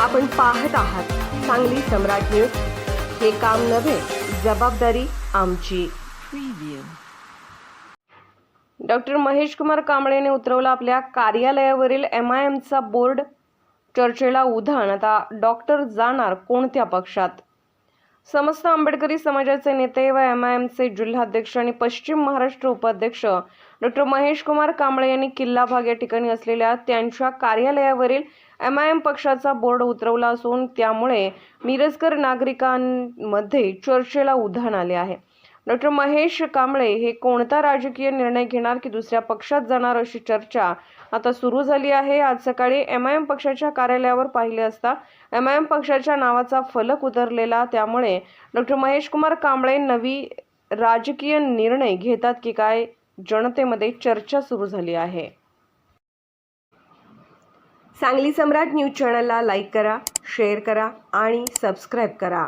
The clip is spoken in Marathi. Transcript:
आपण पाहत आहात सांगली सम्राट न्यूज. हे काम नव्हे जबाबदारी आमची. डॉक्टर महेश कुमार कांबळेने उतरवला आपल्या कार्यालयावरील एम आय एमचा बोर्ड. चर्चेला उधाण. आता डॉक्टर जाणार कोणत्या पक्षात? समस्त आंबेडकरी समाजाचे नेते व एम आय एमचे जिल्हाध्यक्ष आणि पश्चिम महाराष्ट्र उपाध्यक्ष डॉक्टर महेश कुमार कांबळे यांनी किल्ला भाग या ठिकाणी असलेल्या त्यांच्या कार्यालयावरील एम आय एम पक्षाचा बोर्ड उतरवला असून त्यामुळे मिरजकर नागरिकांमध्ये चर्चेला उधाण आले आहे. डॉक्टर महेश कांबळे हे कोणता राजकीय निर्णय घेणार की दुसऱ्या पक्षात जाणार अशी चर्चा आता सुरू झाली आहे. आज सकाळी एम आय एम पक्षाच्या कार्यालयावर पाहिले असता एम आय एम पक्षाच्या नावाचा फलक उतरलेला. त्यामुळे डॉक्टर महेश कुमार कांबळे नवी राजकीय निर्णय घेतात की काय? जनतेमध्ये चर्चा सुरू झाली आहे. सांगली सम्राट न्यूज चॅनलला लाईक करा शेअर करा आणि सबस्क्राईब करा.